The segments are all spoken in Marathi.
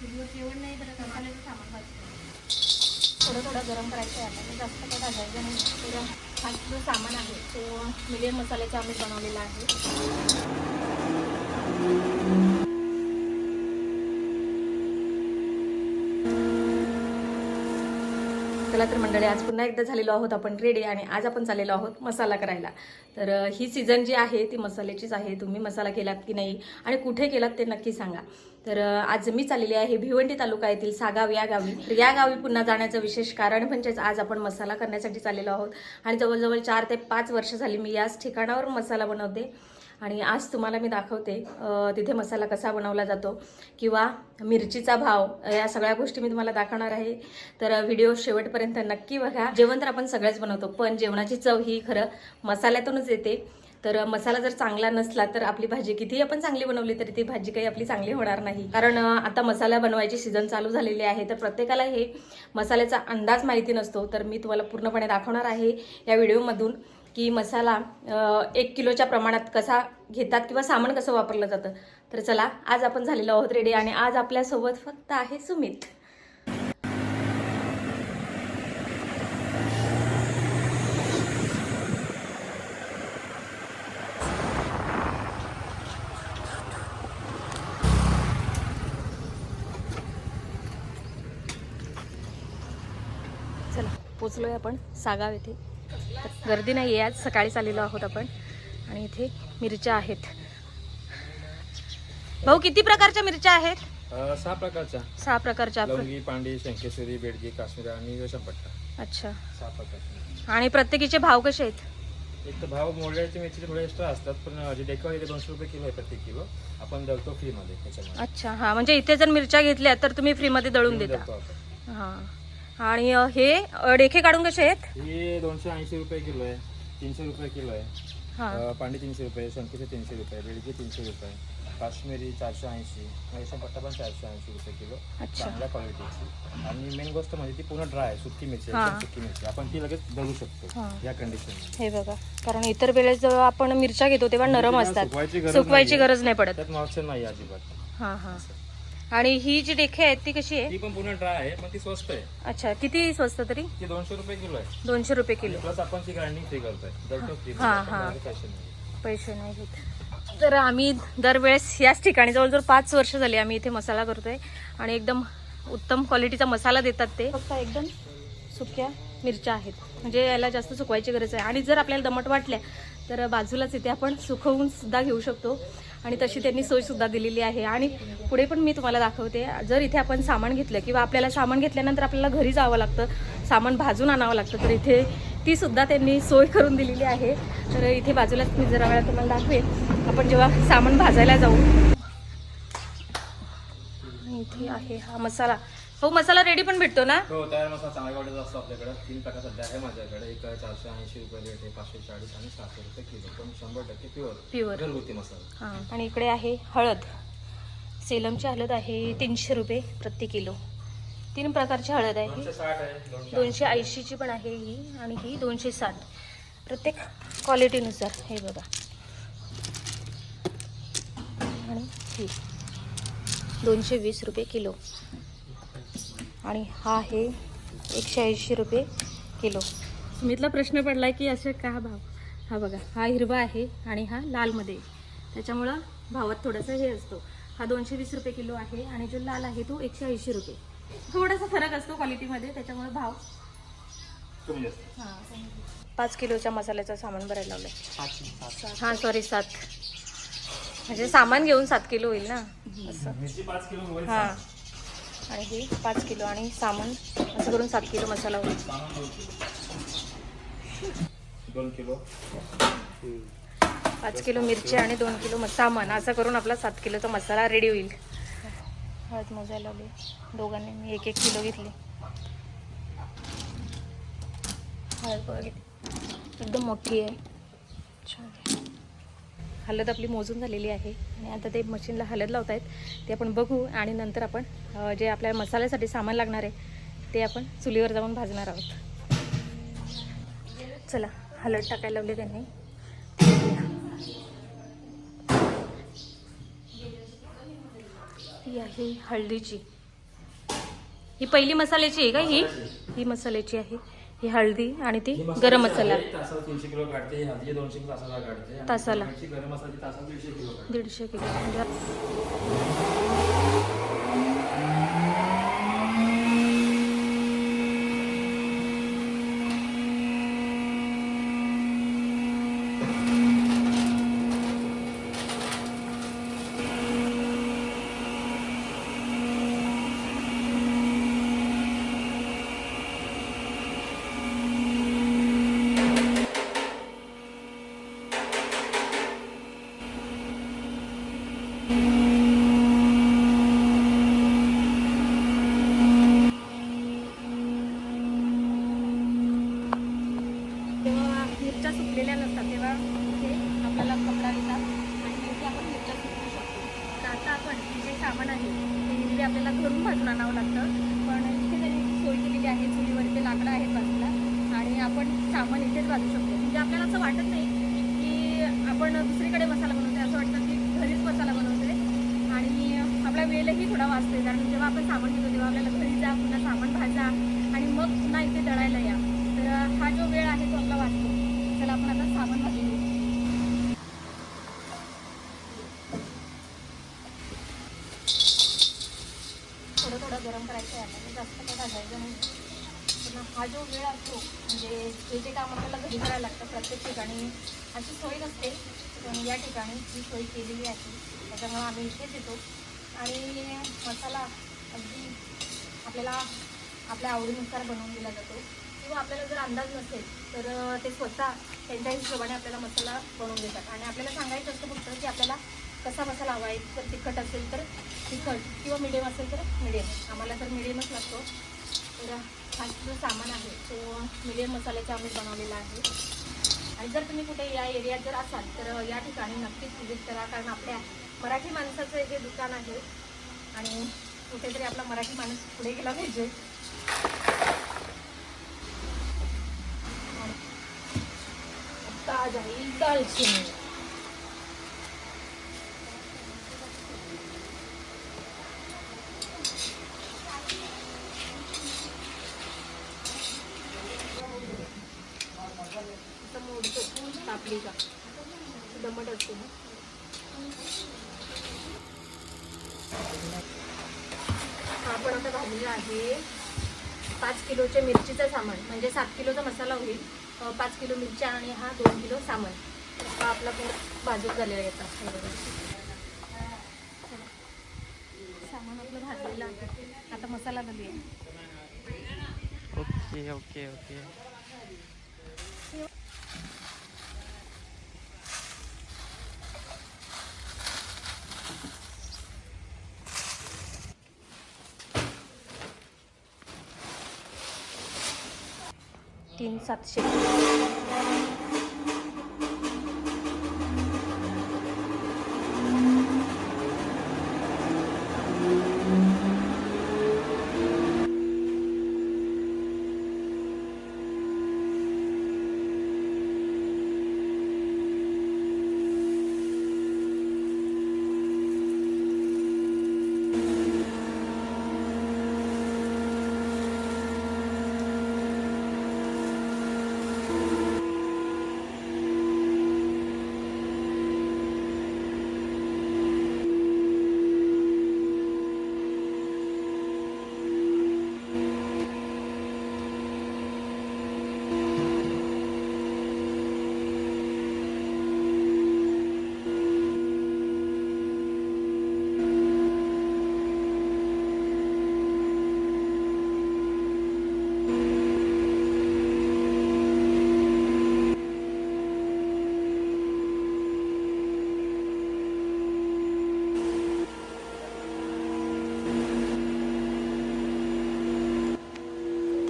चुलीवर जेवण नाही तर मसाल्याचं सामान भाजतो थोडं थोडं गरम करायचं आहे आता जास्त काही भाजायचं नाही. तर हा जो सामान आहे तो मिडियम मसाल्याचा आम्ही बनवलेला आहे. चला तर मंडळी आज पुन्हा एकदा झालेलो आहोत आपण रेडी आणि आज आपण चाललेलो आहोत मसाला करायला. तर ही सीझन जी आहे ती मसाल्याचीच आहे. तुम्ही मसाला केलात की नाही आणि कुठे केलात ते नक्की सांगा. तर आज मी चाललेली आहे भिवंडी तालुका येथील सागाव या गावी. तर या गावी पुन्हा जाण्याचं विशेष कारण म्हणजेच आज आपण मसाला करण्यासाठी चाललेलो आहोत. आणि जवळजवळ चार ते पाच वर्ष झाली मी याच ठिकाणावर मसाला बनवते. आणि आज तुम्हाला मी दाखवते तिथे मसाला कसा बनवला जातो किंवा मिरचीचा भाव या सगळ्या गोष्टी मी तुम्हाला दाखवणार आहे. तर व्हिडिओ शेवटपर्यंत नक्की बघा. जेवण तर आपण सगळेच बनवतो पण जेवणाची चव ही खरं मसाल्यातूनच येते. तर मसाला जर चांगला नसला तर आपली भाजी कितीही आपण चांगली बनवली तरी ती भाजी काही आपली चांगली होणार नाही. कारण आता मसाला बनवायची सीझन चालू झालेली आहे तर प्रत्येकाला हे मसाल्याचा अंदाज माहिती नसतो. तर मी तुम्हाला पूर्णपणे दाखवणार आहे या व्हिडिओमधून. की मसाला एक किलोच्या प्रमाणात कसा घेतात किंवा सामान कसं वापरलं जातं? तर चला आज आपण झालेलो आहोत रेडी आणि आज आपल्यासोबत फक्त आहे सुमित. चला पोचलोय आपण सागाव येथे. गर्दी नाही आहे आज सकाळी चाललेलो आहोत आपण. आणि इथे मिरच्या आहेत. भाऊ किती प्रकारच्या मिरच्या आहेत? सहा प्रकारच्या. सहा प्रकारच्या. लवंगी पांडी शंकेश्वरी बेडगी काश्मीर आणि चंपट्टा अच्छा. सहा प्रकारच्या. आणि प्रत्येकीचे भाव कसे आहेत? एक तर भाव मोडल्याचे मिरचीचे थोडे एक्स्ट्रा असतात पण जे इथे दोनशे रुपये किलो आहे प्रत्येक किलो. आपण दळतो फ्रीमध्ये त्याच्यामध्ये. अच्छा हां म्हणजे इथे जर मिरच्या घेतल्या तर तुम्ही फ्रीमध्ये दळून देता. दळतो आपण. हां. आणि अ, हे डेखे काढून कसे आहेत? ही दोनशे ऐंशी रुपये किलो आहे. तीनशे रुपये किलो आहे. हां. अ, पांडी तीनशे रुपये शंकेश्वरी तीनशे रुपये बेडगी तीनशे रुपये काश्मीरी चारशे ऐंशी पट्टा पण चारशे ऐंशी रुपये किलो. अच्छा. चांगल्या क्वालिटीची. आणि मेन गोष्ट म्हणजे ती पूर्ण ड्राय सुकी मिरची. एकदम सुकी मिरची आपण ती लगेच दळू शकतो हां. या कंडिशन हे बघा कारण इतर वेळेस जेव्हा आपण मिरच्या घेतो तेव्हा नरम म्हणजे असतात. सुकवायची गरज सुकवायची नाहीये. गरज नाही पडत. त्यात मॉइश्चर नाही अजिबात. हां हां. आणि ही जी डेखे आहेत ती कशी आहे? ती पण पूर्ण ड्राय आहे पण ती स्वस्त आहे. अच्छा किती स्वस्त तरी? ती दोनशे रुपये किलो आहे. दोनशे रुपये किलो. प्लस आपण ती ग्राइंडिंग फ्री करतोय. फ्री हां, हां. पैसे नाही पैसे नाही घेत. तर आम्ही दरवेळेस याच ठिकाणी जवळजवळ पाच वर्ष झाली आम्ही इथे मसाला करतोय. आणि एकदम उत्तम क्वालिटीचा मसाला देतात ते. फक्त एकदम सुक्या मिरच्या आहेत. म्हणजे याला जास्त सुकवायची गरज आहे. आणि जर आपल्याला दमट वाटल्या तर बाजूलाच इथे आपण सुकवून सुद्धा घेऊ शकतो. आणि तशी त्यांनी सोय सुद्धा दिलेली आहे. आणि पुढे पण मी तुम्हाला दाखवते जर इथे आपण सामान घेतलं किंवा आपल्याला सामान घेतल्यानंतर आपल्याला घरी जावं लागतं सामान भाजून आणावं लागतं तर इथे ती सुद्धा त्यांनी सोय करून दिलेली आहे. तर इथे बाजूलाच मी जरा वेळा तुम्हाला दाखवेन. आपण जेव्हा सामान भाजायला जाऊ आणि इथे आहे हा मसाला. हो मसाला रेडी पण भेटतो ना? हो तयार मसाला चांगल्या क्वालिटीचा असतो आपल्याकडे. तीन प्रकार सध्या आहे माझ्याकडे. एक चारशे ऐंशी रुपये रेट आहे पाचशे चाळीस आणि सातशे रुपये किलो. पण शंभर टक्के प्युअर प्युअर घरगुती मसाला. हां. आणि इकडे आहे हळद. सेलमची हळद आहे तीनशे रुपये प्रति किलो. तीन प्रकारची हळद आहे दोनशे ऐंशीची पण आहे ही आणि ही दोनशे साठ. प्रत्येक क्वालिटीनुसार हे बघा. आणि ही. दोनशे वीस रुपये किलो. आणि हा आहे एकशे ऐंशी रुपये किलो. सुमितला प्रश्न पडला की असं का भाव? हा बघा हा हिरवा आहे आणि हा लालमध्ये आहे. त्याच्यामुळं भावात थोडासा हे असतो. हा दोनशे वीस रुपये किलो आहे आणि जो लाल आहे तो एकशे ऐंशी रुपये. थोडासा फरक असतो क्वालिटीमध्ये त्याच्यामुळे भाव. पाच किलोच्या मसाल्याचं सामान भरायला लावलंय. हां सॉरी सात. म्हणजे सामान घेऊन सात किलो होईल ना? असं हां. आणि हे पाच किलो आणि सामान असं करून सात किलो मसाला होईल. दोन किलो. पाच किलो मिरची आणि दोन किलो सामान असं करून आपला सात किलोचा मसाला रेडी होईल. हळद मोजायला लावली. दोघांनी मी एक एक किलो घेतली. हळद एकदम मोठी आहे. छान. हळद आपली मोजून झालेली आहे. आणि आता ते मशीनला हळद लावत आहेत ते आपण बघू आणि नंतर आपण जे आपल्या मसाल्यासाठी सामान लागणार आहे ते आपण चुलीवर जाऊन भाजणार आहोत. चला हळद टाकायला लावली त्यांनी. ती आहे हळदीची. ही पहिली मसाल्याची आहे का ही? ही मसाल्याची आहे. ही हळदी आणि ती गरम मसाला. तासाला तीनशे किलो काढते हळदी दोनशे किलो तासाला काढते आणि तासाला. तिखटची गरम मसाल्याची तासाला दीडशे किलो काढते दीडशे किलो म्हणजे तेव्हा मिरच्या सुकलेल्या नसतात तेव्हा इथे आपल्याला कपडा देतात आणि इथे आपण मिरच्या सुकवू शकतो. तर आता आपण जे सामान आहे ते इथे आपल्याला घरून भाजून आणावं लागतं. पण इथे त्यांनी सोय केलेली आहे चुलीवर इथे लाकडं आहेत बाजूला. आणि आपण सामान इथेच भाजू शकतो. म्हणजे आपल्याला असं वाटत नाही की आपण दुसरीकडे मसाला बनवतोय असं वाटतं की घरीच मसाला बनवतोय आणि आपला वेळही थोडा वाचतोय. कारण जेव्हा आपण सामान घेतो तेव्हा आपल्याला घरी जा पुन्हा सामान भाजा आणि मग पुन्हा इथे दळायला या. तर हा जो वेळ आहे तो आपला वाचतो. चला आपण आता सामान भाजून घेऊ. थोडं थोडं गरम करायचं आहे जास्त काही भाजायचं नाही. पण हा जो वेळ असतो म्हणजे जे जे काम आपल्याला घरी करायला लागतं प्रत्येक ठिकाणी अशी सोय नसते. पण या ठिकाणी ही सोय केलेली आहे त्याच्यामुळे आम्ही इथेच येतो. आणि मसाला अगदी आपल्याला आपल्या आवडीनुसार बनवून दिला जातो. किंवा आपल्याला जर अंदाज नसेल तर ते स्वतः त्यांच्या हिशोबाने आपल्याला मसाला बनवून देतात. आणि आपल्याला सांगायचं असतं फक्त की आपल्याला कसा मसाला हवा आहे जर तिखट असेल तर तिखट किंवा मिडियम असेल तर मिडियम आम्हाला तर मिडियमच लागतो. तर हा जो सामान आहे तो मिडियम मसाल्याचा आम्ही बनवलेला आहे. आणि जर तुम्ही कुठे या एरियात जर असाल तर या ठिकाणी नक्कीच व्हिजिट करा. कारण आपल्या मराठी माणसाचं हे दुकान आहे आणि कुठेतरी आपला मराठी माणूस पुढे गेला पाहिजे. ताज आहे दालचिनी असं मोडतो का दमट असते ना आपण आता भाजलेलं आहे. पाच किलोचे मिरचीचं सामान म्हणजे सात किलोचा मसाला होईल. पाच किलो मिरच्या आणि हा दोन किलो सामान. हा आपला पूर्ण भाजून झालेला येतात सामान आपलं भाजलेलं आहे. आता मसाला घालूया ओके ओके ओके. तीन सातशे.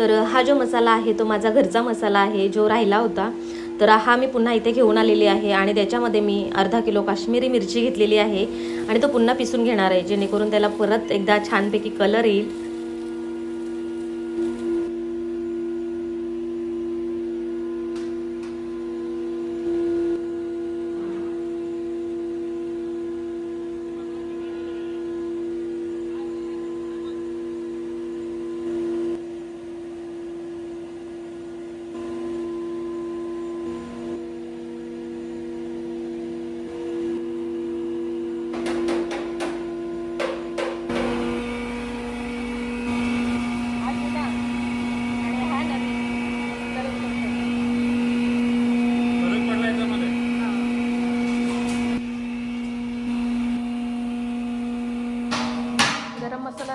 तर हा जो मसाला आहे तो माझा घरचा मसाला आहे जो राहिला होता तर हा मी पुन्हा इथे घेऊन आलेली आहे आणि त्याच्यामध्ये मी अर्धा किलो काश्मीरी मिरची घेतलेली आहे आणि तो पुन्हा पिसून घेणार आहे जेणेकरून त्याला परत एकदा छानपैकी कलर येईल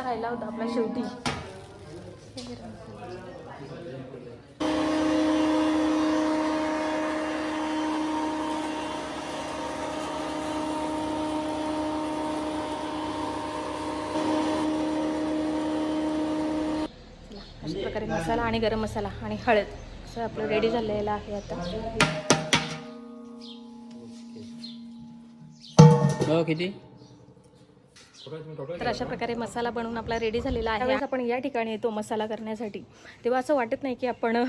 राहिला होता आपला शेवटी चला, अशा प्रकारे मसाला आणि गरम मसाला आणि हळद. असं आपलं रेडी झालेलं आहे आता. हो, किती? तर अशा प्रकारे मसाला बनवून आपला रेडी झालेला आहे. त्यावेळेस आपण या ठिकाणी येतो मसाला करण्यासाठी. तेव्हा असं वाटत नाही की आपण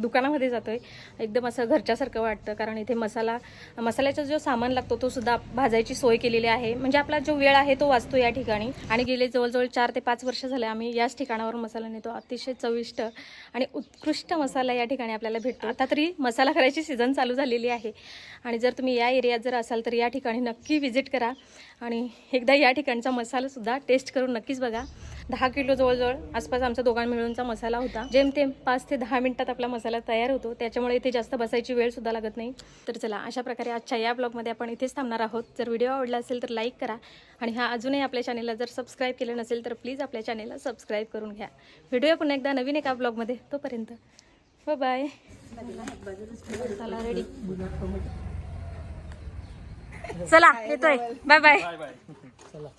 दुकानामध्ये जातोय. एकदम असं घरच्यासारखं वाटतं. कारण इथे मसाला मसाल्याचा जो सामान लागतो तो सुद्धा भाजायची सोय केलेली आहे. म्हणजे आपला जो वेळ आहे तो वाचतो या ठिकाणी. आणि गेले जवळजवळ चार ते पाच वर्ष झाले आम्ही याच ठिकाणावर मसाला नेतो. अतिशय चविष्ट आणि उत्कृष्ट मसाला या ठिकाणी आपल्याला भेटतो. आता तरी मसाला करायची सीझन चालू झालेली आहे. आणि जर तुम्ही या एरियात जर असाल तर या ठिकाणी नक्की व्हिजिट करा. आणि एकदा या ठिकाणचा मसालासुद्धा टेस्ट करून नक्कीच बघा. दहा किलो जवळजवळ आसपास आमचा दोघां मिळूनचा मसाला होता. जेमतेम पाच ते दहा मिनिटात आपला मसाला तयार होतो. त्याच्यामुळे इथे जास्त बसायची वेळ सुद्धा लागत नाही. तर चला अशा प्रकारे आजच्या या ब्लॉगमध्ये आपण इथेच थांबणार आहोत. जर व्हिडिओ आवडला असेल तर लाईक करा. आणि हा अजूनही आपल्या चॅनेलला जर सबस्क्राईब केलं नसेल तर प्लीज आपल्या चॅनेलला सबस्क्राईब करून घ्या. व्हिडिओ पुन्हा एकदा नवीन एका ब्लॉगमध्ये. तोपर्यंत बाय मसाला रेडी चला येतोय. Bye bye